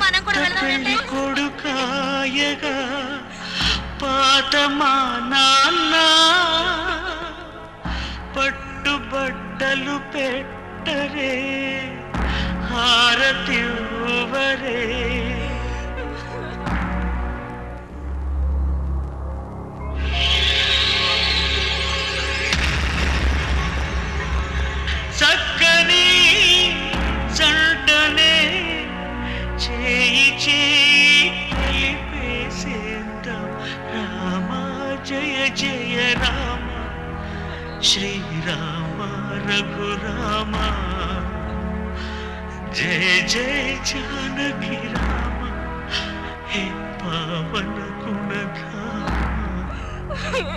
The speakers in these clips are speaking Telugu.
మనం కూడా కొత్త వెళ్దామండి. పెళ్ళి కొడుకాయగా పాత మా నాన్న పట్టుబట్టలు పెట్టరే. హారతివ్వరే చక్కని జంటనే చేయి చేయి కలిపేసేద్దాం రామ జయ జయ రామ శ్రీరామ రఘురామా జయ జయ జానకి రామ హే పావన గుణధామ రంగా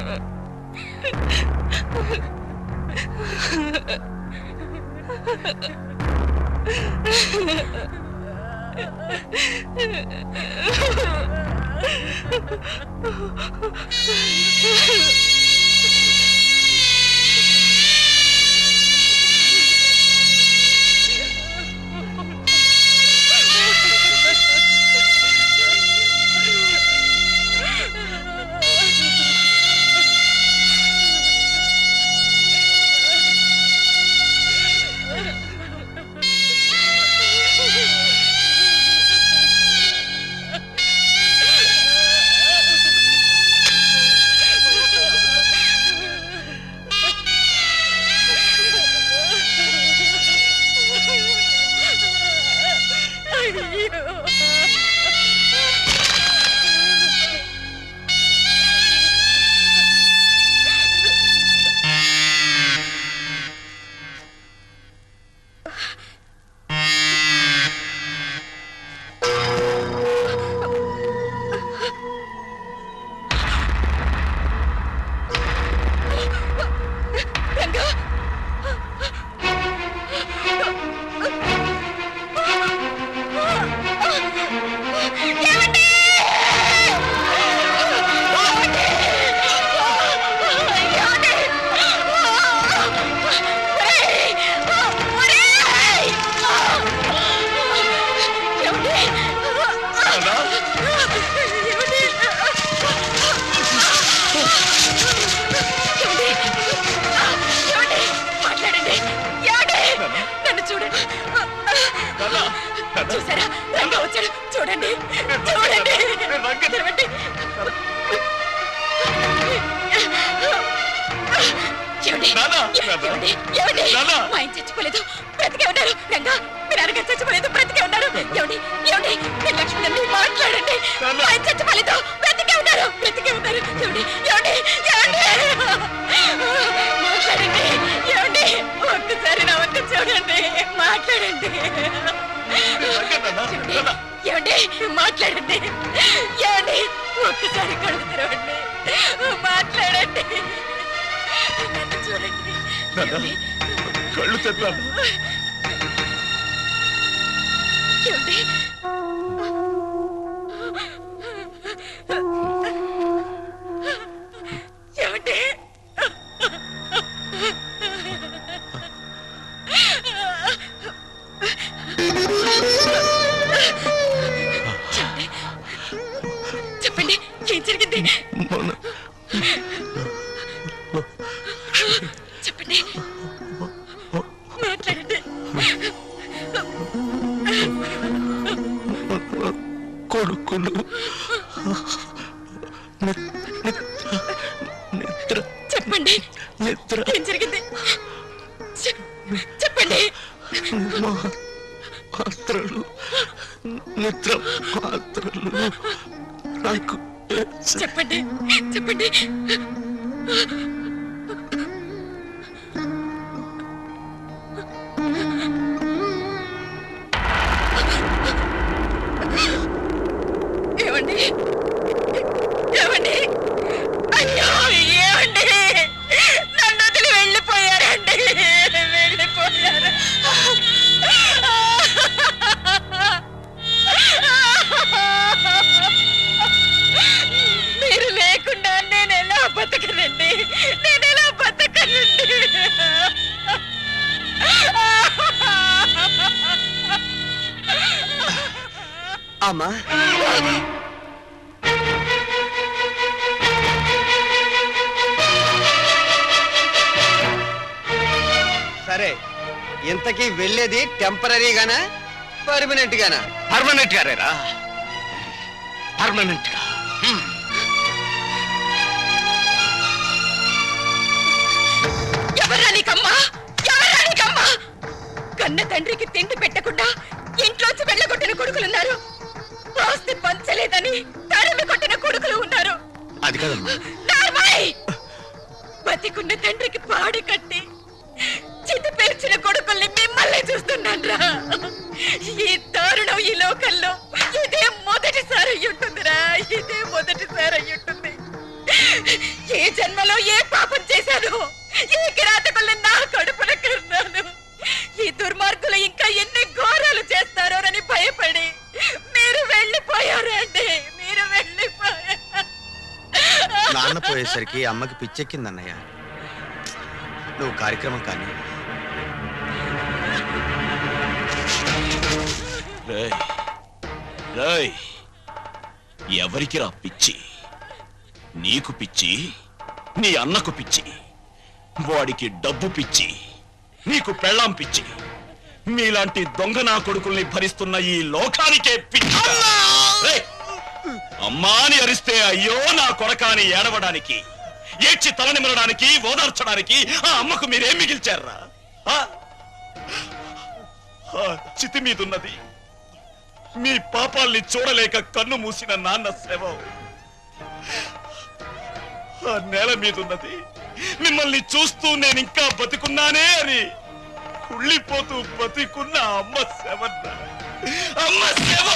మా ఆయన చచ్చిపోలేదు. బ్రతికే ఉన్నారు. రంగా మీరు అనగా చచ్చిపోలేదు. బ్రతికే ఉన్నారు. ఏమండి? ఏమండి? మీరు లక్ష్మణ్ మాట్లాడండి. మా ఆయన చచ్చిపోలేదు. బ్రతికే ఉన్నారు. బ్రతికే ఉన్నారు. ఏమండి? ఏమండి? ఏమండి? మాట్లాడండి. ఏమండి? ఒక్కసారి నా వంక చూడండి. మాట్లాడండి. ఏమండి? మాట్లాడండి. ఏమండి? ఒక్కసారి కడుగు తెరవండి. మాట్లాడండి. నన్ను చూడండి ఏమండి? కళ్ళు తెద్దాను ఏమండి? ఏమండి? చెప్పండి. ఏం జరిగింది చెప్పండి. మాత్రలు నిద్ర మాత్రలు నాకు చెప్పండి చెప్పండి. బతకనండి. అమ్మా. సరే ఇంతకీ వెళ్ళేది టెంపరీగానా పర్మనెంట్ గానా పర్మనెంట్ గారేరా? పర్మనెంట్గా ఎవరా నీకమ్మా? కన్న తండ్రికి తిండి పెట్టకుండా ఇంట్లోంచి వెళ్ళగొట్టిన కొడుకులున్నారు. ఆస్తి పంచలేదని తరిమి కొట్టిన కొడుకులు ఉన్నారు. అది కదమ్మా. బతికున్న తండ్రికి పాడి కట్టి చితి పేర్చిన కొడుకుల్ని మిమ్మల్ని చూస్తున్నాన్రా. ఈ దారుణం ఈ లోకంలో ఇదే మొదటిసారి అయి ఉంటుందిరా. ఇదే మొదటిసారి అయి ఉంటుంది. ఏ జన్మలో ఏ పాపం చేశాను ఏ పోయేసరికి అమ్మకి పిచ్చెక్కిందన్నయ్య. నువ్వు కార్యక్రమం కానీ. ఎవరికి రా పిచ్చి? నీకు పిచ్చి నీ అన్నకు పిచ్చి వాడికి డబ్బు పిచ్చి నీకు పెళ్ళాం పిచ్చి మీలాంటి దొంగ నా కొడుకుల్ని భరిస్తున్న ఈ లోకానికే పిచ్చి. అమ్మా అని అరిస్తే అయ్యో నా కొడకాని ఏడవడానికి ఏడ్చి తలనిమరడానికి ఓదార్చడానికి ఆ అమ్మకు మీరేం మిగిల్చారా? ఆ? ఆ చితి మీదున్నది. మీ పాపాల్ని చూడలేక కన్ను మూసిన నాన్న సేవ. ఆ నేల మీదున్నది. మిమ్మల్ని చూస్తూ నేను ఇంకా బతికున్నానే అని కుళ్ళిపోతూ బతికున్న అమ్మ సేవ అమ్మ సేవ!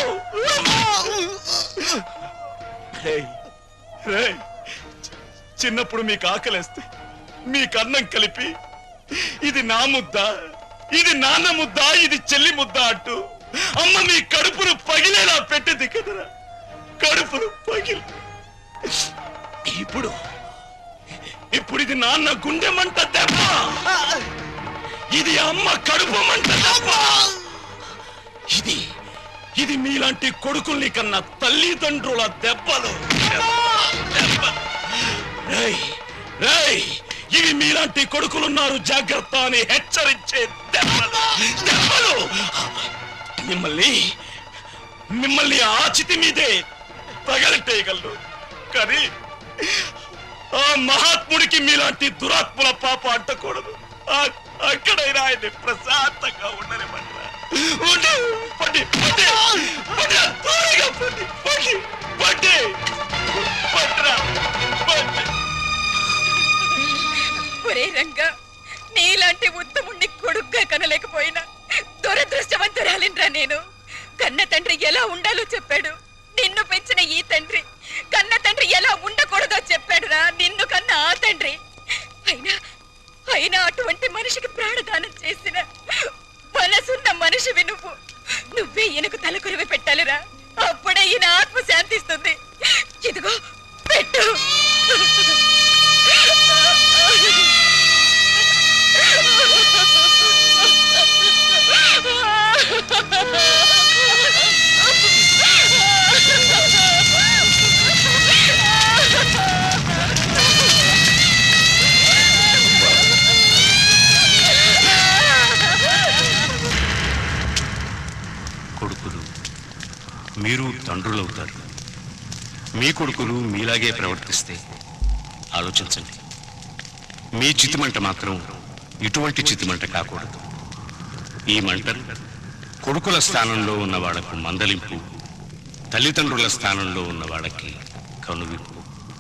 చిన్నప్పుడు మీకు ఆకలేస్తే మీకు అన్నం కలిపి ఇది నా ముద్ద ఇది నాన్న ముద్ద ఇది చెల్లి ముద్ద అంటూ అమ్మ మీ కడుపును పగిలేలా పెట్టింది కదరా. కడుపును పగిలి. ఇప్పుడు ఇప్పుడు ఇది నాన్న గుండె మంట దెబ్బ. ఇది అమ్మ కడుపు మంట దెబ్బ. ఇది ఇది మీలాంటి కొడుకుల్ని కన్నా తల్లిదండ్రుల దెబ్బలు. ఇవి మీలాంటి కొడుకులున్నారు జాగ్రత్త అని హెచ్చరించే దెబ్బలు మిమ్మల్ని మిమ్మల్ని ఆచితి మీదే తగలెట్టేయగలరు కానీ ఆ మహాత్ముడికి మీలాంటి దురాత్ముల పాప అంటకూడదు. అక్కడైనా ఆయన్ని ప్రశాంతంగా ఉండనివ్వండి. ఉండి ఒరే రంగా నీలాంటి ఉత్తముణ్ణి కొడుగ్గా కనలేకపోయినా దురదృష్టవంతురాలిండ్రా నేను. కన్న తండ్రి ఎలా ఉండాలో చెప్పాడు. నిన్ను పెంచిన ఈ తండ్రి కన్న తండ్రి ఎలా ఉండకూడదో చెప్పాడురా. నిన్ను కన్న ఆ తండ్రి మనిషివి నువ్వు. నువ్వే ఈయనకు తలకొరివి పెట్టాలిరా. అప్పుడే ఈయన ఆత్మ శాంతిస్తుంది మీరు తండ్రులవుతారు. మీ కొడుకులు మీలాగే ప్రవర్తిస్తే ఆలోచించండి. మీ చితిమంట మాత్రం ఇటువంటి చితిమంట కాకూడదు. ఈ మంట కొడుకుల స్థానంలో ఉన్న వాళ్ళకు మందలింపు తల్లిదండ్రుల స్థానంలో ఉన్న వాళ్ళకి కనువిప్పు